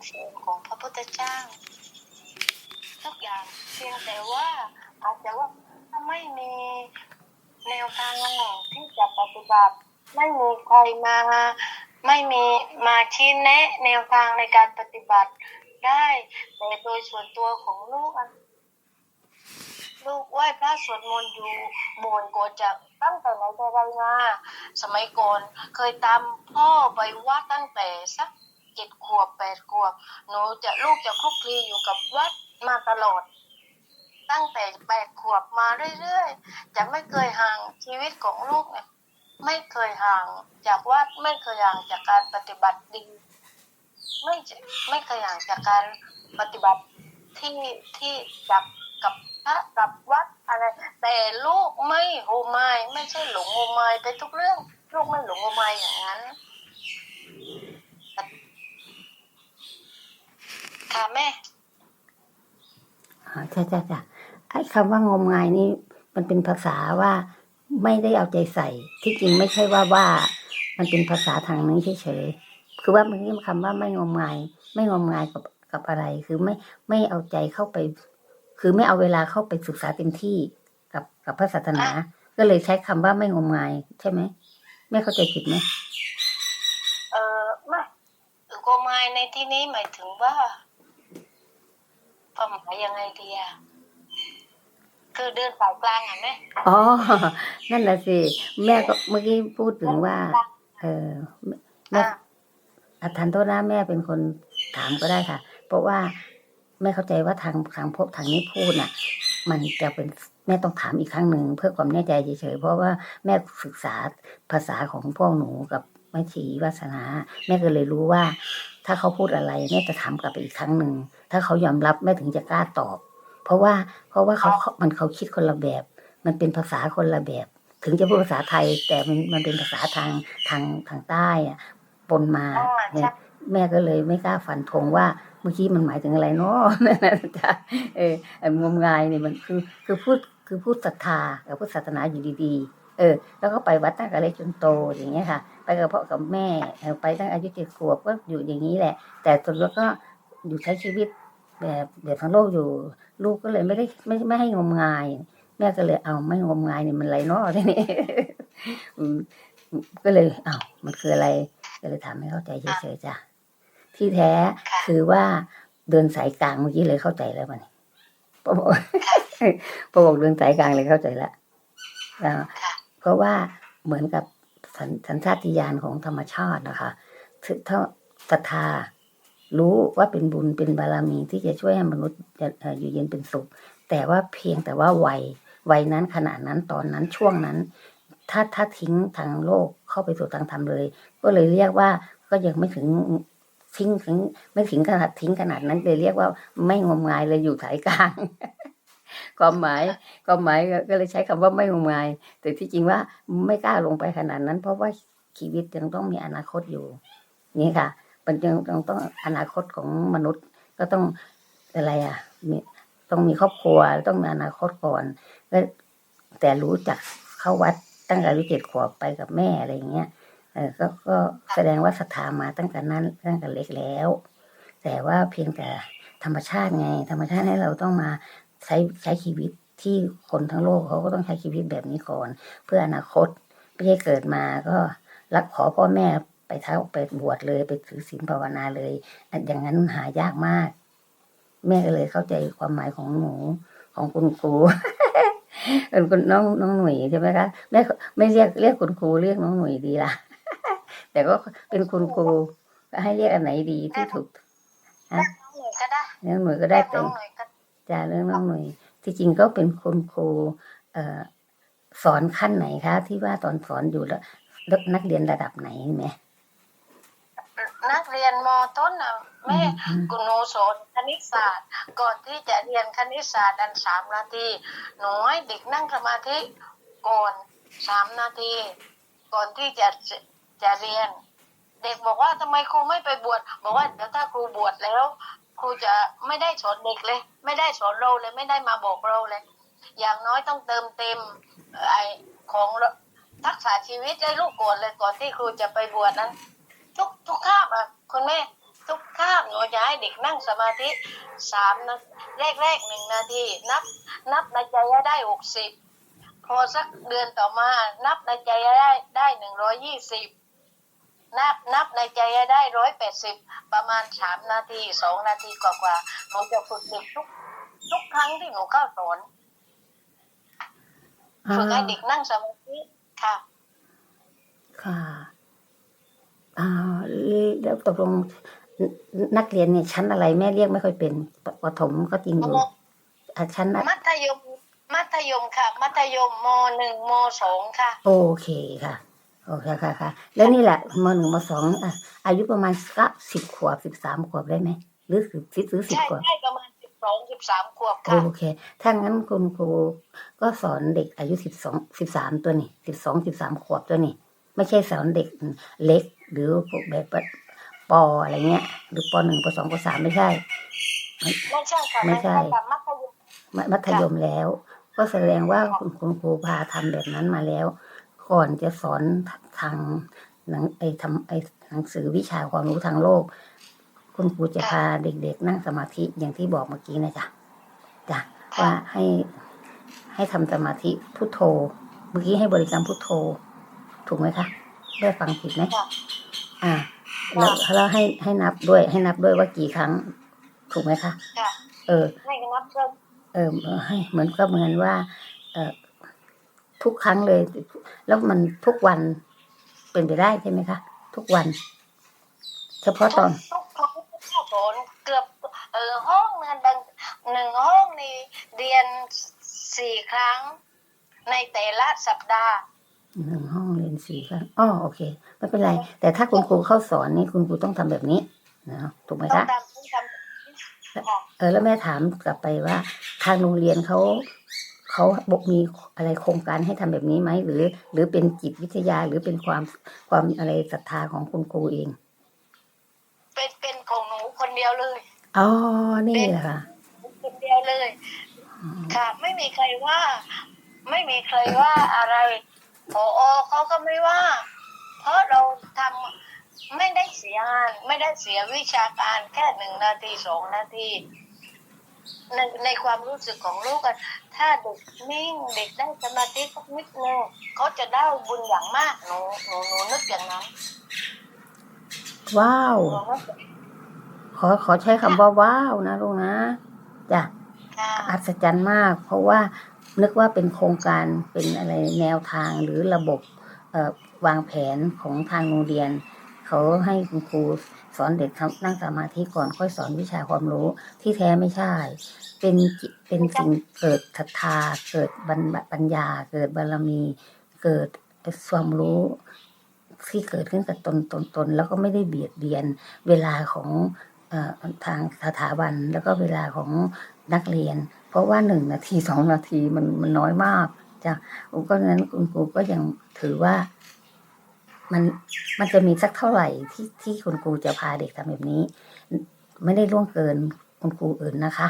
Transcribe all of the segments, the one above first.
ำสอนของพระพุทธเจ้า ทุกอย่างเพียงแต่ว่าอาจจะว่าถ้าไม่มีแนวทางที่จะปฏิบัติ ไม่มีใครมาไม่มีมาชี้แนะ แนวทางในการปฏิบัติได้แต่โดยส่วนตัวของลูกลูกไหว้พระสวดมนต์อยู่บสถ์โกจากตั้งแต่ไหนแต่ไรมาสมัยก่อนเคยตามพ่อไปวัดตั้งแต่สัก จ็ดขวบแปดขวบหนูจะลูกจะคลุกคลีอยู่กับวัดมาตลอด ตั้งแต่แปดขวบมาเรื่อยๆ จะไม่เคยห่างชีวิตของลูกเนี่ยไม่เคยห่างจากวัดไม่เคยห่างจากการปฏิบัติดีไม่ไม่เคยห่างจากการปฏิบัติที่ที่จากกับพระกับวัดอะไร แต่ลูกไม่โหมายไม่ใช่หลงโหมายไปทุกเรื่อง ลูกไม่หลงโหมายอย่างนั้น ค่ะแม่อ่าใช่ใช่ใช่ไอ้คำว่างมงายนี่มันเป็นภาษาว่าไม่ได้เอาใจใส่ ที่จริงไม่ใช่ว่าว่า มันเป็นภาษาทางนี้เฉยๆคือว่ามันนี่คำว่าไม่งมงาย ไม่งมงายกับกับอะไร คือไม่ไม่เอาใจเข้าไป คือไม่เอาเวลาเข้าไปศึกษาเต็มที่กับกับพระศาสนา ก็เลยใช้คำว่าไม่งมงาย ใช่ไหมไม่เข้าใจผิดไหมเออไม่โกมายในที่นี้หมายถึงว่า ความหมายยังไงดีอะคือเดินสายกลางอะแม่อ๋อ นั่นแหละสิ แม่ก็เมื่อกี้พูดถึงว่า เออแม่อะอาทันโทษนะแม่เป็นคนถามก็ได้ค่ะ เพราะว่าแม่เข้าใจว่าทางทางพวกทางนี้พูดน่ะ มันจะเป็นแม่ต้องถามอีกครั้งหนึ่งเพื่อความแน่ใจเฉยๆเพราะว่าแม่ศึกษาภาษาของพวกหนูกับแม่ชีวาสนา แม่ก็เลยรู้ว่า ถ้าเขาพูดอะไรแม่จะถามกลับไปอีกครั้งหนึ่งถ้าเขายอมรับแม่ถึงจะกล้าตอบ เพราะว่าเพราะว่าเขามันเขาคิดคนละแบบ มันเป็นภาษาคนละแบบ ถึงจะพูดภาษาไทย แต่มันมันเป็นภาษาทางทางทางใต้อะปนมาอ๋อเนี่ใช่ยแม่ก็เลยไม่กล้าฟันธงว่าเมื่อกี้มันหมายถึงอะไรเนาะนั่นแหละจ้ะเออไอ้งมงายเนี่ยมันคือคือพูดคือพูดศรัทธากับพูดศาสนาอยู่ดีๆ เออ แล้วก็ไปวัดตั้งแต่เล็กจนโตอย่างเงี้ยค่ะไป กับพ่อกับแม่ไปตั้งอายุเจ็ดขวบก็อยู่อย่างนี้แหละ แต่ตัวแล้วก็อยู่ใช้ชีวิตแบบแบบทางโลกอยู่ ลูกก็เลยไม่ได้ไม่ไม่ให้งมงาย แม่ก็เลยเอาไม่งมงายเนี่ยมันไรนาะทีนี้ก็เลยอ้าวมันคืออะไรก็เลยถามให้เข้าใจเฉยๆจ้ะที่แท้คือว่าเดินสายกลางเมื่อกี้เลยเข้าใจแล้วมันพอบอกพอบอกเดินสายกลางเลยเข้าใจแล้วเพราะว่าเหมือนกับ สัญชาติญาณของธรรมชาตินะคะถ้าศรัทธารู้ว่าเป็นบุญเป็นบารมีที่จะช่วยให้มนุษย์เอ่ออยู่เย็นเป็นสุข แต่ว่าเพียงแต่ว่าวัยวัยนั้นขณะนั้นตอนนั้นช่วงนั้น ถ้าถ้าทิ้งทางโลกเข้าไปสู่ทางธรรมเลย ก็เลยเรียกว่าก็ยังไม่ถึงทิ้งถึงไม่ถึงขนาดทิ้งขนาดนั้นเลยเรียกว่าไม่งมงายเลยอยู่สายกลาง ความหมายความหมายก็เลยใช้คำว่าไม่งมงาย แต่ที่จริงว่าไม่กล้าลงไปขนาดนั้น เพราะว่าชีวิตยังต้องมีอนาคตอยู่ นี่ค่ะ มันยังต้องต้องอนาคตของมนุษย์ก็ต้องอะไรอะมีต้องมีครอบครัวต้องมีอนาคตก่อนก็แต่รู้จักเข้าวัดตั้งแต่อายุเจ็ดขวบไปกับแม่อะไรอย่างเงี้ยเออก็ก็แสดงว่าศรัทธามาตั้งแต่นั้นตั้งแต่เล็กแล้ว แต่ว่าเพียงแต่ธรรมชาติไง ธรรมชาติให้เราต้องมา ใช้ใช้ชีวิตที่คนทั้งโลกเขาก็ต้องใช้ชีวิตแบบนี้ก่อน เพื่ออนาคตไม่ใช่เกิดมาก็รักขอพ่อแม่ไปเท้าไปบวชเลยไปถือศีลภาวนาเลยอันอย่างนั้นหายากมาก แม่ก็เลยเข้าใจความหมายของหนูของคุณครูเป็นคุณน้องน้องหนุ่ยใช่ไหมคะแม่ไม่เรียกเรียกคุณครูเรียกน้องหนุ่ยดีละแต่ก็เป็นคุณครูก็ให้เรียกอันไหนดีที่ถูกน้องหน่อยก็ได้เรื่องหนุ่ยก็ได้น้แต่องหน่อยก็ จะเรื่องน้องหนุ่ยที่จริงก็เป็นคุณครูเอ่อสอนขั้นไหนคะ ที่ว่าตอนสอนอยู่แล้วแล้วนักเรียนระดับไหนไหมนักเรียนมต้นน่ะแม่อืมกุณหนูสอนคณิตศาสตร์ ก่อนที่จะเรียนคณิตศาสตร์อันสามนาทีหนูให้เด็กนั่งสมาธิก่อนสามนาที ก่อนที่จะจะเรียน เด็กบอกว่าทำไมครูไม่ไปบวชบอกว่าเดี๋ยวถ้าครูบวชแล้ว ครูจะไม่ได้สอนเด็กเลย ไม่ได้สอนเราเลยไม่ได้มาบอกเราเลย อย่างน้อยต้องเติมเต็มไอของทักษะชีวิตให้ลูกก่อนเลยก่อนที่ครูจะไปบวชนั้น ทุกทุกคาบอะคุณแม่ทุกข้ามหนูจะให้เด็กนั่งสมาธิสามนาแรกแรกหนึ่งนาที นับ นับในใจได้หกสิบพอสักเดือนต่อมา นับในใจได้ได้หนึ่งร้อยี่สิบ นับนับในใจให้ได้ร้อยแปดสิบประมาณสามนาทีสองนาทีกว่าๆหนูจะฝึกเด็กทุกทุกครั้งที่หนูเข้าสอนอ่าฝึกให้เด็กนั่งสมาธิค่ะ ค่ะอ่าแล้วตกลงนนักเรียนเนี่ยชั้นอะไรแม่เรียกไม่ค่อยเป็นปประถมก็จริงอยู่อะชั้นอะมัธยม มัธยมค่ะ มัธยมมหนึ่งมสองค่ะ โอเคค่ะ โอเคค่ะค่ะ แล้วนี่แหละมหนึ่งมสองอะอายุประมาณสักสิบขวบสิบสามขวบได้ไหมหรือสิบสิบหรือสิบใช่ขวบใช่ประมาณสิบสองสิบสามขวบโอค่ะเคถ้างั้นคุณครูก็สอนเด็กอายุสิบสองสิบสามตัวนี่สิบสองสิบสามขวบตัวนี่ไม่ใช่สอนเด็กเล็ก หรือพวกแบบปออะไรเงี้ย หรือปหนึ่งปสองปสามไม่ใช่ ไม่ใช่ค่ะไม่ใช่ค่ะมัธยมมัมัธยมแล้ว ก็แสดงว่าคุณคุณครูพาทำแบบนั้นมาแล้ว ก่อนจะสอนทางหนังไอทำไอหนังสือวิชาความรู้ทางโลก คุณครูจะพาเด็กๆ นั่งสมาธิอย่างที่บอกเมื่อกี้นะจ๊ะจ้ะว่าให้ให้ทำสมาธิพุทโธ เมื่อกี้ให้บริกรรมพุทโธ ถูกไหมคะได้ฟังผิดไหมค่ะอ่าแล้วแล้วให้ให้นับด้วยให้นับด้วยว่ากี่ครั้ง ถูกไหมคะค่ะเออให้นับเพิ่มเออให้เหมือนก็เหมือนว่า เออ ทุกครั้งเลย แล้วมันทุกวันเป็นไปได้ใช่ไหมคะ ทุกวัน เฉพาะตอนทุกครั้งที่เข้าสอนเกือบเออห้องนึงบางหนึ่งห้องนี่เรียนสี่ครั้ง ในแต่ละสัปดาห์หนึ่งห้องเรียนสี่ครั้งอ๋อโอเคไม่เป็นไร แต่ถ้าคุณครูเข้าสอนนี่คุณครูต้องทำแบบนี้นะถูกไหมต้องคะทำต้องทำค่ะเออแล้วแม่ถามกลับไปว่า ทางโรงเรียนเขา เขาบอกมีอะไรโครงการให้ทำแบบนี้ไหมหรือ หรือเป็นจิตวิทยาหรือเป็นความความอะไรศรัทธาของคุณครูเอง เป็นเป็นของหนูคนเดียวเลยอ๋อนี่แหละค่ะคนเดียวเลย ค่ะ ไม่มีใครว่า ไม่มีใครว่าอะไรพอเขาก็ไม่ว่า เพราะเราทำไม่ได้เสียงาน ไม่ได้เสียวิชาการแค่หนึ่งนาทีสองนาที ในในความรู้สึกของลูกอะถ้าเด็กนิ่งเด็กได้สมาธิสักนิดนึงเขาจะได้บุญอย่างมากหนูหนูหนูนึกอย่างนั้นว้าวหนูนึกอย่างขอขอใช้คำว่าว้าวนะลูกนะจ้ะค่ะอัศจรรย์มาก เพราะว่านึกว่าเป็นโครงการเป็นอะไรแนวทางหรือระบบเอ่อวางแผนของทางโรงเรียน เขาให้คุณครูสอนเด็กทำนั่งสมาธิก่อนค่อยสอนวิชาความรู้ที่แท้ไม่ใช่ เป็นเป็นสิ่งเกิดศรัทธาเกิดบัญปัญญา เกิดบารมี เกิดความรู้ที่เกิดขึ้นกับตนตนตนแล้วก็ไม่ได้เบียดเบียนเวลาของทางสถาบันแล้วก็เวลาของนักเรียน เพราะว่าหนึ่งนาทีสองนาทีมันมันน้อยมากจ้ะก็นั้นคุณครูก็ยังถือว่า มันมันจะมีสักเท่าไหร่ที่ที่คุณครูจะพาเด็กทำแบบนี้ ไม่ได้ล่วงเกินคุณครูอื่นนะคะ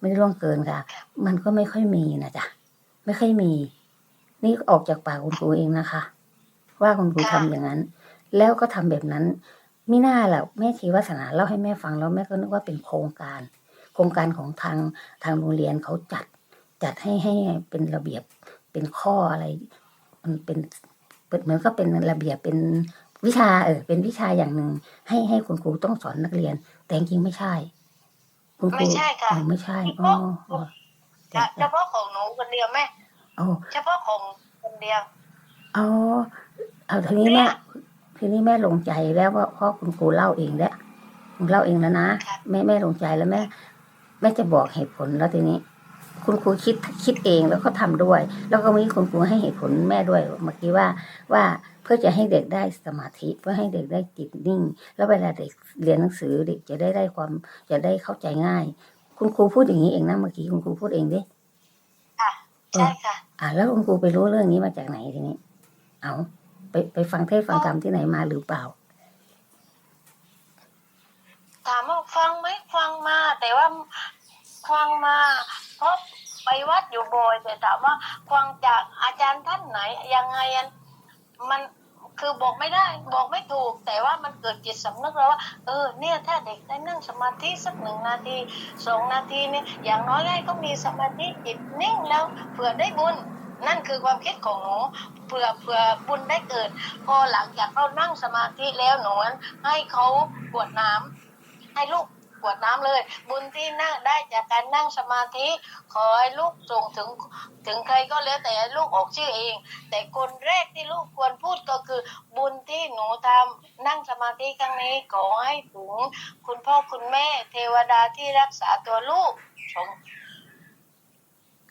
ไม่ได้ล่วงเกินค่ะ มันก็ไม่ค่อยมีนะจ๊ะไม่ค่อยมี นี่ออกจากปากคุณครูเองนะคะ ว่าคุณครูทำอย่างนั้น แล้วก็ทำแบบนั้นไมิน่าแหละแม่ชีวาสนาเล่าให้แม่ฟังแล้วแม่ก็นึกว่าเป็นโครงการ โครงการของทางทางโรงเรียนเขาจัดจัดให้ให้เป็นระเบียบเป็นข้ออะไร มันเป็น เป็นเหมือนก็เป็นระเบียบเป็นวิชาเออเป็นวิชาอย่างหนึ่งให้ให้คุณครูต้องสอนนักเรียน แต่จริงๆไม่ใช่ คุณครูไม่ใช่ค่ะอ๋อไม่ใช่อ๋ออ๋อเฉพาะของหนูคนเดียวแม่อ๋อเฉพาะของคนเดียวอ๋อเอาทีนี้แม่ทีนี้แม่ลงใจแล้วว่าเพราะคุณครูเล่าเองแล้วคุณเล่าเองแล้วนะค่ะแม่แม่ลงใจแล้วแม่แม่จะบอกเหตุผลแล้วทีนี้ คุณครูคิดคิดเองแล้วก็ทำด้วย แล้วก็มีคุณครูให้เหตุผลแม่ด้วยเมื่อกี้ว่าว่าเพื่อจะให้เด็กได้สมาธิเพื่อให้เด็กได้จิตนิ่ง แล้วเวลาเด็กเรียนหนังสือเด็กจะได้ได้ความจะได้เข้าใจง่าย คุณครูพูดอย่างนี้เองนะเมื่อกี้คุณครูพูดเองดิค่ะใช่ค่ะ อ่าแล้วคุณครูไปรู้เรื่องนี้มาจากไหนทีนี้ เอาไปไปฟังเทศน์ฟังธรรมที่ไหนมาหรือเปล่าถามว่าฟังไหมฟังมา แต่ว่าฟังมาเพราะ ไปวัดอยู่บ่อยแต่ถามว่าฟังจากอาจารย์ท่านไหนยังไงอันมันคือบอกไม่ได้บอกไม่ถูก แต่ว่ามันเกิดจิตสำนึกแล้วว่า เออเนี่ยถ้าเด็กได้นั่งสมาธิสักหนึ่งนาทีสองนาทีเนี่ยอย่างน้อยได้ก็มีสมาธิจิตนิ่งแล้วเผื่อได้บุญ นั่นคือความคิดของหนูเผื่อเผื่อบุญได้เกิด พอหลังจากเขานั่งสมาธิแล้วหนูนั้นให้เขากวดน้ำให้ลูก กรวดน้ำเลย บุญที่นั่งได้จากการนั่งสมาธิ ขอให้ลูกส่งถึงถึงใครก็แล้วแต่ให้ลูกออกชื่อเอง แต่คนแรกที่ลูกควรพูดก็คือ บุญที่หนูทำนั่งสมาธิครั้งนี้ขอให้ถึงคุณพ่อคุณแม่เทวดาที่รักษาตัวลูกสง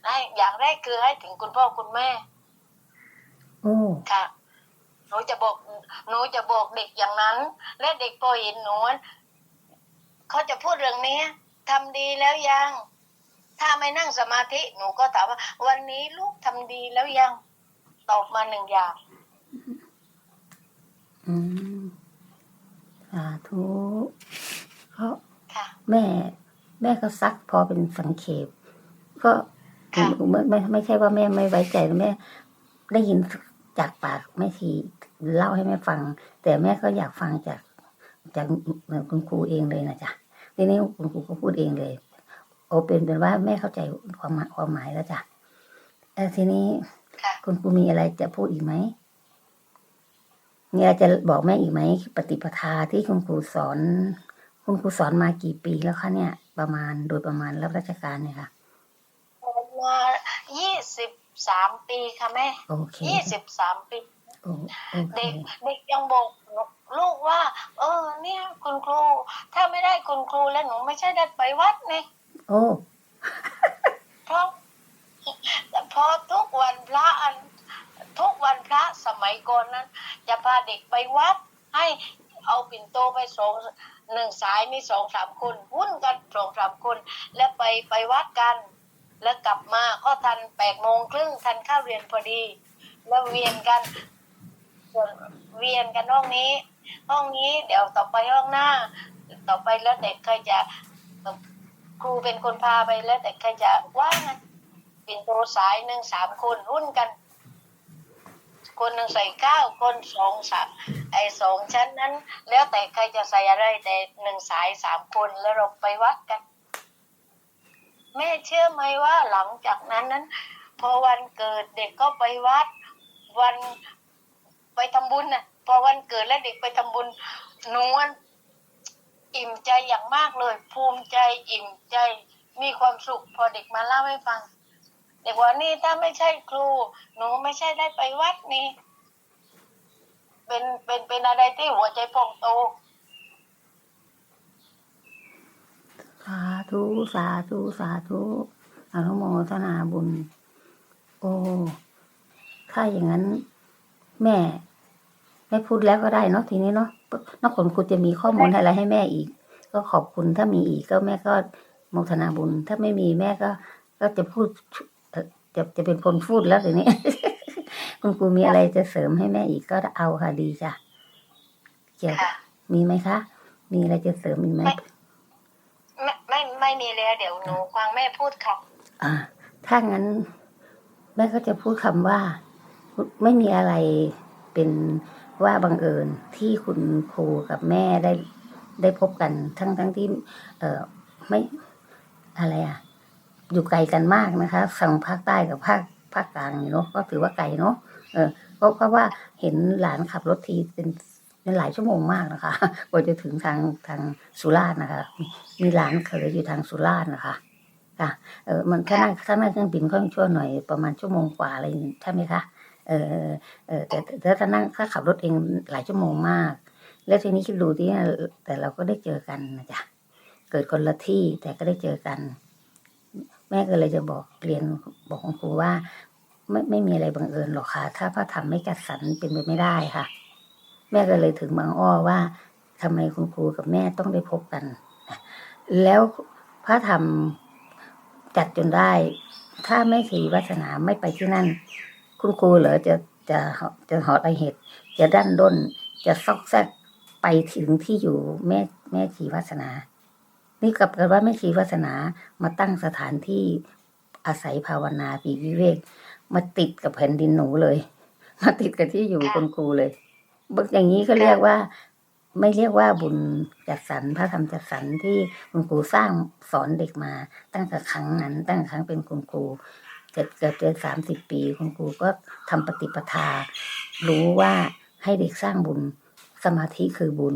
ให้อย่างแรกคือให้ถึงคุณพ่อคุณแม่โอ้ค่ะหนูจะบอกหนูจะบอกเด็กอย่างนั้น และเด็กพอเห็นหนู เขาจะพูดเรื่องนี้ทำดีแล้วยัง ถ้าไม่นั่งสมาธิหนูก็ถามว่า วันนี้ลูกทำดีแล้วยัง ตอบมาหนึ่งอย่างอืมสาธุเพราะค่ะแม่ แม่ก็ซักพอเป็นสังเขปก็ค่ะไม่ไม่ไม่ใช่ว่าแม่ไม่ไว้ใจนะแม่ได้ยินจากปากแม่ทีเล่าให้แม่ฟัง แต่แม่ก็อยากฟังจากจากคุณครูเองเลยนะจ๊ะ ทีนี้คุณครูก็พูดเองเลยโอเป็นเป็นว่าแม่เข้าใจความหมายความหมายแล้วจ้ะเออทีนี้ค่ะคุณครูมีอะไรจะพูดอีกไหมมีอะไรจะบอกแม่อีกไหมปฏิปทาที่คุณครูสอน คุณครูสอนมากี่ปีแล้วคะเนี่ย ประมาณโดยประมาณรับราชการเนี่ยค่ะมายี่สิบสามปีค่ะแม่โอเคยี่สิบสามปีโอโอเคเด็กเด็กยังบอก ลูกว่า เออ เนี่ยคุณครู ถ้าไม่ได้คุณครูแล้วหนูไม่ใช่ได้ไปวัดนี่โอ้เพราะแต่พอทุกวันพระอันทุกวันพระสมัยก่อนนั้น จะพาเด็กไปวัด ให้เอาปิ่นโตไปสองหนึ่งสายมีสองสามคนหุ้นกันสองสามคน แล้วไปไปวัดกัน แล้วกลับมาก็ทันแปดโมงครึ่งทันเข้าเรียนพอดี แล้วเวียนกันเวียนกันห้องนี้ ห้องนี้เดี๋ยวต่อไปห้องหน้า ต่อไปแล้วเด็กใครจะครูเป็นคนพาไปแล้ว แต่ใครจะว่างเป็นโตสายหนึ่งสามคนหุ้นกัน คนหนึ่งใส่เก้าคนสองสามไอ้สองชั้นนั้น แล้วแต่ใครจะใส่อะไรแต่หนึ่งสายสามคนแล้วเราไปวัดกัน แม่เชื่อไหมว่าหลังจากนั้นนั้น พอวันเกิดเด็กก็ไปวัดวันไปทำบุญน่ะ อวันเกิดแล้วเด็กไปทำบุญหนวลอิ่มใจอย่างมากเลย ภูมิใจอิ่มใจมีความสุข พอเด็กมาเล่าให้ฟัง เด็กว่านี่ถ้าไม่ใช่ครู หนูไม่ใช่ได้ไปวัดนี่เป็นเป็นเป็นอะไรที่หัวใจพองโตสาธุสาธุสาธุอนุโมทนาบุญ โอ้ถ้าอย่างนั้น แม่ ไม่พูดแล้วก็ได้เนาะทีนี้เนาะนอกจากคุณจะมีข้อมูลอะไรให้แม่อีก ก็ขอบคุณถ้ามีอีกก็แม่ก็โมทนาบุญ ถ้าไม่มีแม่ก็ ก็จะพูดเอ่อจะจะเป็นคนพูดแล้วทีนี้ คุณครูมีอะไรจะเสริมให้แม่อีกก็เอาค่ะดีจ้ะเกี่ยวกับค่ะมีไหมคะ มีอะไรจะเสริมอีกไหมไม่ไม่ไม่มีแล้วเดี๋ยวหนูฟังแม่พูดค่ะอ่า ถ้างั้น แม่ก็จะพูดคำว่า ไม่มีอะไรเป็น ว่าบังเอิญที่คุณครูกับแม่ได้ได้พบกันทั้งทั้งที่ เออไม่อะไรอะ อยู่ไกลกันมากนะคะฝั่งภาคใต้กับภาคภาคกลางเนาะก็ถือว่าไกลเนาะเออเพราะเพราะว่าเห็นหลานขับรถทีเป็นเป็นหลายชั่วโมงมากนะคะกว่าจะถึงทางทางสุราษฎร์นะคะ มีหลานเคยอยู่ทางสุราษฎร์นะคะค่ะเออมันถ้านั่งถ้านั่งเครื่องบินก็ช่วหน่อยประมาณชั่วโมงกว่าอะไรใช่ไหมคะ เออเออแต่แต่ถ้านั่งถ้าขับรถเองหลายชั่วโมงมาก แล้วทีนี้คิดดูที่แต่เราก็ได้เจอกันนะจ๊ะเกิดคนละที่แต่ก็ได้เจอกัน แม่ก็เลยจะบอกเรียนบอกคุณครูว่า ไม่ไม่มีอะไรบังเอิญหรอกค่ะ ถ้าพระธรรมไม่จัดสรรเป็นไปไม่ได้ค่ะ แม่ก็เลยถึงบางอ้อว่าทำไมคุณครูกับแม่ต้องได้พบกัน แล้วพระธรรมจัดจนได้ ถ้าไม่ขีวาสนาไม่ไปที่นั่น คุณครูเหรอจะจะจะหอดไอเหตุ จะดันด้น จะซอกแซกไปถึงที่อยู่แม่แม่ชีวาสนา นี่กลับกันว่าแม่ชีวาสนามาตั้งสถานที่อาศัยภาวนาปีวิเวก มาติดกับแผ่นดินหนูเลย มาติดกับที่อยู่คุณครูเลยบึกอย่างนี้ก็เรียกว่า ไม่เรียกว่าบุญจัดสรรพระธรรมจัดสรรที่คุณครูสร้างสอนเด็กมา ตั้งแต่ครั้งนั้น ตั้งแต่ครั้งเป็นคุณครู เกิดเกิดเกินสามสิบปีคุณครูก็ทำปฏิปทา รู้ว่าให้เด็กสร้างบุญสมาธิคือบุญ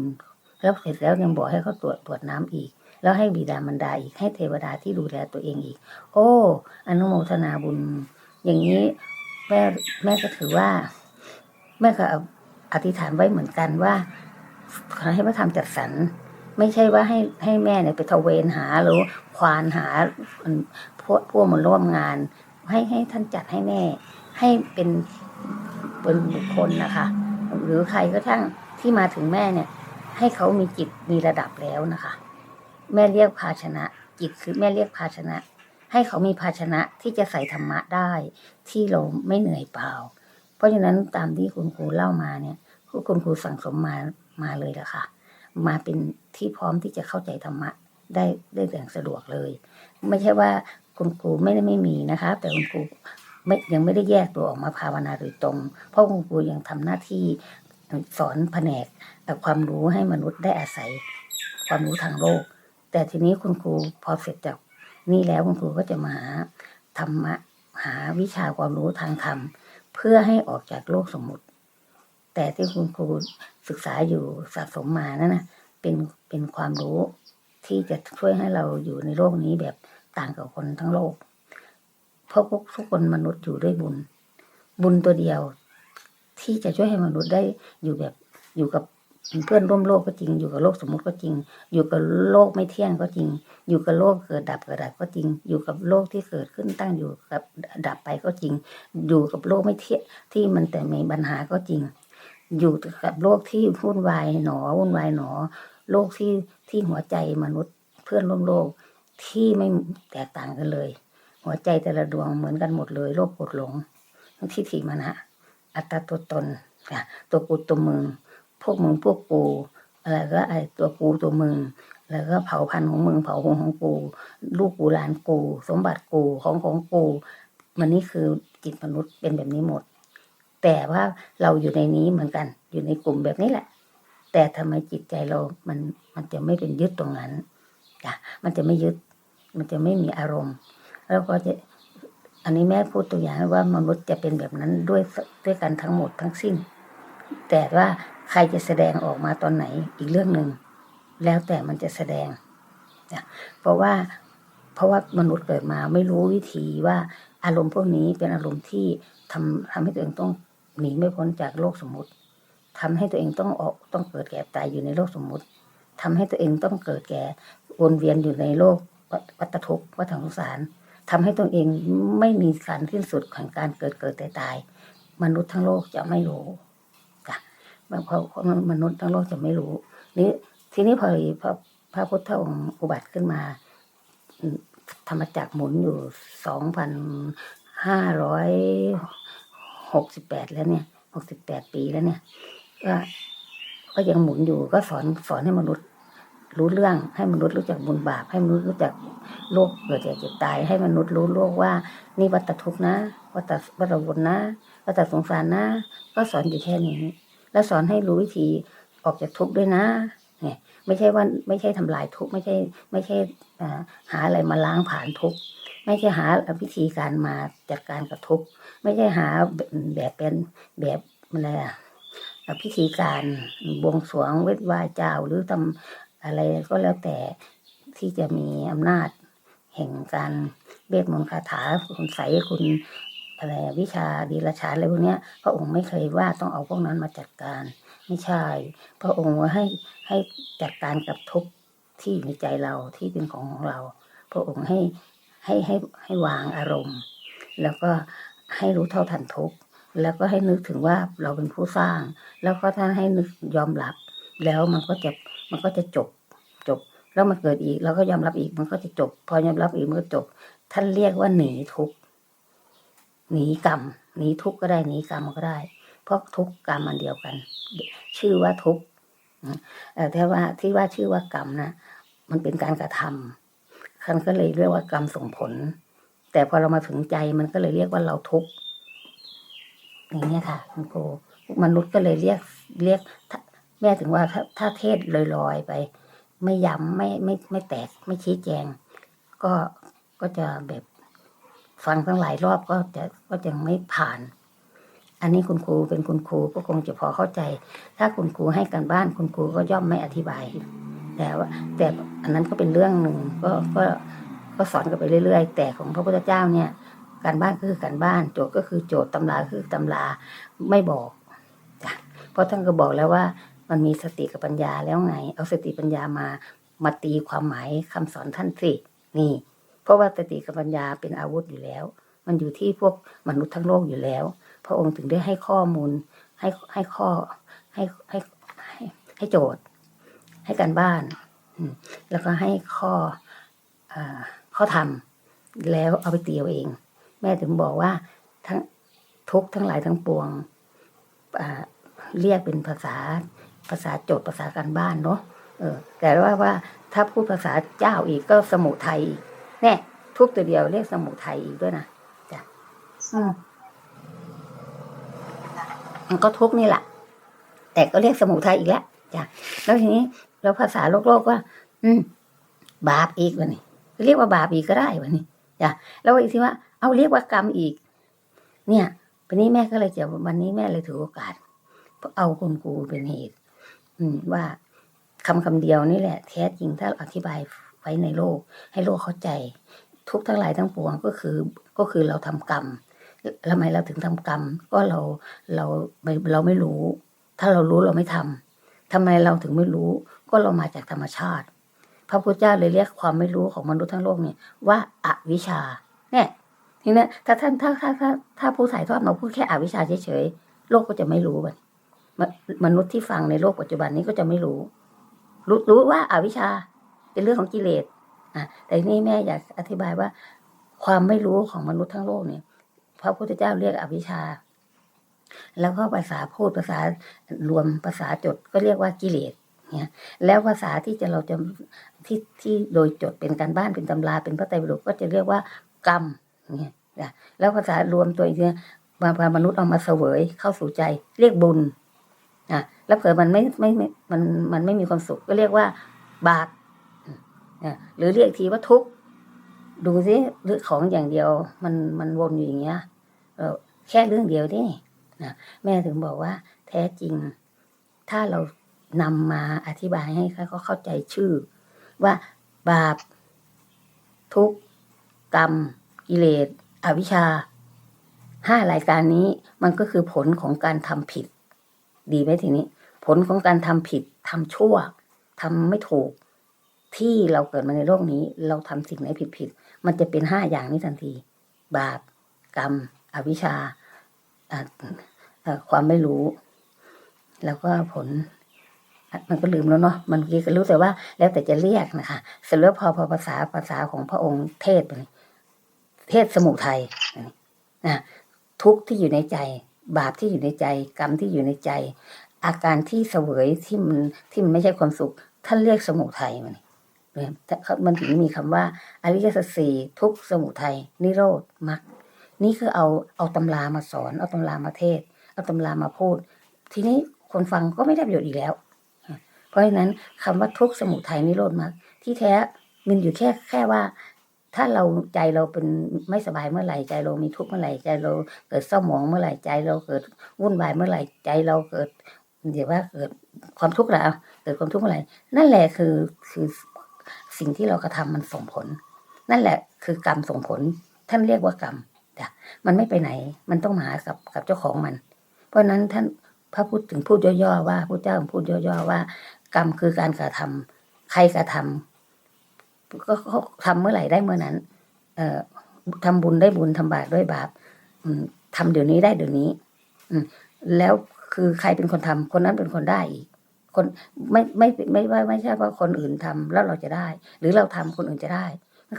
แล้วเสร็จแล้วยังบอกให้เขาตรวจตรวจน้ำอีก แล้วให้บิดามารดาอีกให้เทวดาที่ดูแลตัวเองอีก โอ้อนุโมทนาบุญ อย่างนี้แม่แม่ก็ถือว่า แม่ก็อธิษฐานไว้เหมือนกันว่าขอให้พระธรรมจัดสรรไม่ใช่ว่าให้ให้แม่เนี่ยไปทเวนหาหรือควานหาพวกพวกมาร่วมงาน ให้ให้ท่านจัดให้แม่ ให้เป็นเป็นบุคคลนะคะ หรือใครก็ทั้งที่มาถึงแม่เนี่ย ให้เขามีจิตมีระดับแล้วนะคะ แม่เรียกภาชนะ จิตคือแม่เรียกภาชนะ ให้เขามีภาชนะที่จะใส่ธรรมะได้ ที่เราไม่เหนื่อยเปล่า เพราะฉะนั้นตามที่คุณครูเล่ามาเนี่ยคุณครูสั่งสมมามาเลยละค่ะ มาเป็นที่พร้อมที่จะเข้าใจธรรมะได้ได้อย่างสะดวกเลย ไม่ใช่ว่า คุณครูไม่ได้ไม่มีนะคะ แต่คุณครูไม่ยังไม่ได้แยกตัวออกมาภาวนาโดยตรง เพราะคุณครูยังทำหน้าที่สอนแผนกแต่ความรู้ให้มนุษย์ได้อาศัยความรู้ทางโลก แต่ทีนี้คุณครูพอเสร็จจากนี่แล้วคุณครูก็จะมาหาธรรมะหาวิชาความรู้ทางธรรม เพื่อให้ออกจากโลกสมมุติ แต่ที่คุณครูศึกษาอยู่สะสมมานั่นนะเป็นเป็นความรู้ที่จะช่วยให้เราอยู่ในโลกนี้แบบ ต่างกับคนทั้งโลก เพราะพวกทุกคนมนุษย์อยู่ด้วยบุญ บุญตัวเดียว ที่จะช่วยให้มนุษย์ได้อยู่แบบอยู่กับเพื่อนร่วมโลกก็จริง อยู่กับโลกสมมุติก็จริง อยู่กับโลกไม่เที่ยงก็จริง อยู่กับโลกเกิดดับเกิดดับก็จริง อยู่กับโลกที่เกิดขึ้นตั้งอยู่กับดับไปก็จริง อยู่กับโลกไม่เที่ยงที่มันแต่มีปัญหาก็จริง อยู่กับโลกที่วุ่นวายหนอวุ่นวายหนอ โลกที่ที่หัวใจมนุษย์เพื่อนร่วมโลก ที่ไม่แตกต่างกันเลย หัวใจแต่ละดวงเหมือนกันหมดเลยโลภโกรธหลงทิฏฐิมานะอัตตาตัวตนอะตัวกูตัวมึง พวกมึงพวกกูอะไรก็ไอตัวกูตัวมึง แล้วก็เผ่าพันธุ์ของมึงเผ่าของของกู ลูกกูหลานกู สมบัติกูของของกู มันนี่คือจิตมนุษย์เป็นแบบนี้หมด แต่ว่าเราอยู่ในนี้เหมือนกัน อยู่ในกลุ่มแบบนี้แหละ แต่ทำไมจิตใจเรามันมันจะไม่เป็นยึดตรงนั้น จ้ะมันจะไม่ยึด มันจะไม่มีอารมณ์ แล้วก็จะอันนี้แม่พูดตัวอย่างว่ามนุษย์จะเป็นแบบนั้นด้วยด้วยกันทั้งหมดทั้งสิ้น แต่ว่าใครจะแสดงออกมาตอนไหนอีกเรื่องหนึ่งแล้วแต่มันจะแสดงนะเพราะว่าเพราะว่ามนุษย์เกิดมาไม่รู้วิธีว่าอารมณ์พวกนี้เป็นอารมณ์ที่ทำทำให้ตัวเองต้องหนีไม่พ้นจากโลกสมมุติทำให้ตัวเองต้องออกต้องเกิดแก่ตายอยู่ในโลกสมมุติทำให้ตัวเองต้องเกิดแก่ วนเวียนอยู่ในโลกวัฏทุกข์วัฏสงสารทำให้ตัวเองไม่มีการสิ้นสุดของการเกิดเกิดตายตายมนุษย์ทั้งโลกจะไม่รู้จ้ะเพราะเพราะมนุษย์ทั้งโลกจะไม่รู้นี่ทีนี้พอพระพระพุทธองค์อุบัติขึ้นมา ธรรมจักรหมุนอยู่สองพันห้าร้อยหกสิบแปดแล้วเนี่ยหกสิบแปดปีแล้วเนี่ย ก็ก็ยังหมุนอยู่ก็สอนสอนให้มนุษย์ รู้เรื่องให้มนุษย์รู้จักบุญบาป ให้มนุษย์รู้จักโลกเกิดแก่เจ็บตาย ให้มนุษย์รู้โลกว่า นี่วัฏทุกนะ วัฏวัฏวนนะ วัฏสงสารนะ ก็สอนอยู่แค่นี้ แล้วสอนให้รู้วิธีออกจากทุกข์ด้วยนะเนี่ยไม่ใช่ว่าไม่ใช่ทำลายทุกข์ไม่ใช่ไม่ใช่หาอะไรมาล้างผ่านทุกข์ไม่ใช่หาวิธีการมาจัดการกับทุกข์ไม่ใช่หาแบบเป็นแบบอะไรอะพิธีการบวงสรวงเวทไหว้เจ้าหรือทำ อะไรก็แล้วแต่ที่จะมีอำนาจแห่งการเวทมนต์คาถาคุณใสคุณอะไรวิชาดีลฉานอะไรพวกเนี้ยพระองค์ไม่เคยว่าต้องเอาพวกนั้นมาจัดการ ไม่ใช่ พระองค์ให้ให้จัดการกับทุกที่อยู่ในใจเราที่เป็นของของเรา พระองค์ให้ให้ให้ให้วางอารมณ์ แล้วก็ให้รู้เท่าทันทุกแล้วก็ให้นึกถึงว่าเราเป็นผู้สร้าง แล้วก็ท่านให้นึกยอมรับ แล้วมันก็จะมันก็จะจบ แล้วมันเกิดอีกเราก็ยอมรับอีกมันก็จะจบ พอยอมรับอีกมันก็จบ ท่านเรียกว่าหนีทุกหนีกรรมหนีทุกก็ได้หนีกรรมก็ได้ เพราะทุกกรรมมันเดียวกัน ชื่อว่าทุกแต่ว่าที่ว่าชื่อว่ากรรมนะมันเป็นการกระทำท่านก็เลยเรียกว่ากรรมส่งผล แต่พอเรามาถึงใจมันก็เลยเรียกว่าเราทุกข์อย่างนี้ค่ะคุณครูมนุษย์ก็เลยเรียกเรียกแม่ถึงว่าถ้าถ้าเทศลอยๆไป ไม่ย้ำไม่ไม่ไม่แตกไม่ชี้แจง ก็ก็จะแบบฟังทั้งหลายรอบก็จะก็จะไม่ผ่าน อันนี้คุณครูเป็นคุณครูก็คงจะพอเข้าใจ ถ้าคุณครูให้การบ้านคุณครูก็ย่อมไม่อธิบาย แต่ว่าแต่อันนั้นก็เป็นเรื่องหนึ่งก็ก็ก็สอนกันไปเรื่อย ๆ แต่ของพระพุทธเจ้าเนี่ย การบ้านก็คือการบ้าน โจทย์ก็คือโจทย์ตำราคือตำราไม่บอกจ้ะเพราะท่านก็บอกแล้วว่า มันมีสติกับปัญญาแล้วไง เอาสติปัญญามามาตีความหมายคำสอนท่านสินี่ เพราะว่าสติกับปัญญาเป็นอาวุธอยู่แล้ว มันอยู่ที่พวกมนุษย์ทั้งโลกอยู่แล้ว พระองค์ถึงได้ให้ข้อมูล ให้ให้ข้อให้ให้ให้ให้โจทย์ ให้การบ้านแล้วก็ให้ข้ออข้อธรรมแล้วเอาไปตีเอาเอง แม่ถึงบอกว่าทั้งทุกทั้งหลายทั้งปวงเรียกเป็นภาษา ภาษาโจทย์ภาษาการบ้านเนาะเออ แต่ว่าว่าถ้าพูดภาษาเจ้าอีกก็สมุทัยอีกเนี่ยทุกตัวเดียวเรียกสมุทัยอีกด้วยนะจ้ะอืมมันก็ทุกข์นี่แหละแต่ก็เรียกสมุทัยอีกแล้วจ้ะแล้วทีนี้แล้วภาษาโลกโลกว่า อืม บาปอีกวะนี่เรียกว่าบาปอีกก็ได้วะนี่จ้ะแล้วอีกทีว่าเอาเรียกว่ากรรมอีก เนี่ยวันนี้แม่ก็เลยจะวันนี้แม่เลยถือโอกาสเอาคุณครูเป็นเหตุ อืมว่าคำคำเดียวนี่แหละ แท้จริงถ้าอธิบายไว้ในโลก ให้โลกเข้าใจ ทุกทั้งหลายทั้งปวงก็คือก็คือเราทำกรรมทำไมเราถึงทำกรรม ก็เราเราไม่เราไม่รู้ ถ้าเรารู้เราไม่ทำทำไมเราถึงไม่รู้ ก็เรามาจากธรรมชาติ พระพุทธเจ้าเลยเรียกความไม่รู้ของมนุษย์ทั้งโลกเนี่ยว่าอาวิชชา เนี่ยทีนี้ถ้าท่านถ้าถ้าถ้าถ้าผู้ถ่ายทอดมาพูดแค่อวิชชาเฉยๆโลกก็จะไม่รู้มันม มนุษย์ที่ฟังในโลกปัจจุบันนี้ก็จะไม่รู้ รู้รู้ว่าอาวิชชาเป็นเรื่องของกิเลสอะแต่นี่แม่อยากอธิบายว่า ความไม่รู้ของมนุษย์ทั้งโลกเนี่ยพระพุทธเจ้าเรียกอวิชชา แล้วก็ภาษาพูดภาษารวมภาษาจดก็เรียกว่ากิเลสเนี่ยแล้วภาษาที่จะเราจะที่ที่โดยจดเป็นการบ้านเป็นตำราเป็นพระไตรปิฎกก็จะเรียกว่ากรรมเนี่ยแล้วภาษารวมตัวอีกเนี่ยมาพามนุษย์เอามาเสวยเข้าสู่ใจ เรียกบุญ นะแล้วเผื่อมันไม่ไม่ไม่มันมันไม่มีความสุขก็เรียกว่าบาปนะหรือเรียกทีว่าทุกข์ดูสิเรื่องของอย่างเดียว มันมันวนอยู่อย่างเงี้ยแค่เรื่องเดียวนี่นะแม่ถึงบอกว่า แท้จริง ถ้าเรานำมาอธิบายให้เขาเข้าใจชื่อ ว่าบาป ทุกข์กรรม กิเลสอวิชชาห้ารายการนี้มันก็คือผลของการทำผิด ดีไหมทีนี้ ผลของการทำผิดทำชั่วทำไม่ถูก ที่เราเกิดมาในโลกนี้ เราทำสิ่งไหนผิดผิดๆมันจะเป็นห้าอย่างนี้ทันที บาปกรรม อวิชชาความไม่รู้ แล้วก็ผล มันก็ลืมแล้วเนาะมันเมื่อกี้ก็รู้แต่ว่า แล้วแต่จะเรียกนะคะเสร็จแล้วพอพอภาษาภาษาของพระองค์เทศไปนี่เทศสมุทัยนะทุกที่อยู่ในใจ บาปที่อยู่ในใจ กรรมที่อยู่ในใจ อาการที่เสวยที่มันที่มันไม่ใช่ความสุข ท่านเรียกสมุทัยมันเนี่ยมันถึงมีคำว่า อริยสัจสี่ทุกสมุทัยนิโรธมรรคนี่คือเอาเอาตำรามาสอน เอาตำรามาเทศ เอาตำรามาพูด ทีนี้คนฟังก็ไม่ได้ประโยชน์อีกแล้ว เพราะฉะนั้นคำว่าทุกสมุทัยนิโรธมรรคที่แท้มันอยู่แค่แค่ว่า ถ้าเราใจเราเป็นไม่สบายเมื่อไหร่ใจเรามีทุกข์เมื่อไหร่ใจเราเกิดเศร้าหมองเมื่อไหร่ใจเราเกิดวุ่นวายเมื่อไหร่ใจเราเกิดเดี๋ยวว่าเกิดความทุกข์แล้วเกิดความทุกข์เมื่อไหร่นั่นแหละคือคือสิ่งที่เรากระทำมันส่งผล นั่นแหละคือกรรมส่งผล ท่านเรียกว่ากรรมจ้ะมันไม่ไปไหน มันต้องมากับกับเจ้าของมัน เพราะฉะนั้นท่านพระพูดถึงพูดย่อๆว่าพระเจ้าพูดย่อๆว่า กรรมคือการกระทำใครกระทำ ก็เขาทำเมื่อไหร่ได้เมื่อนั้น เอ่อทำบุญได้บุญทำบาปด้วยบาปอืมทำเดี๋ยวนี้ได้เดี๋ยวนี้อืมแล้วคือใครเป็นคนทำคนนั้นเป็นคนได้อีกคนไม่ไม่ไม่ไม่ไม่ใช่ว่าคนอื่นทำแล้วเราจะได้ หรือเราทำคนอื่นจะได้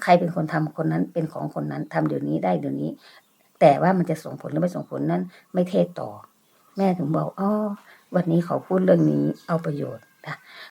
ใครเป็นคนทำคนนั้นเป็นของคนนั้นทำเดี๋ยวนี้ได้เดี๋ยวนี้ แต่ว่ามันจะส่งผลหรือไม่ส่งผลนั้น ไม่เทศต่อ แม่ถึงบอกอ๋อวันนี้ขอพูดเรื่องนี้เอาประโยชน์นะ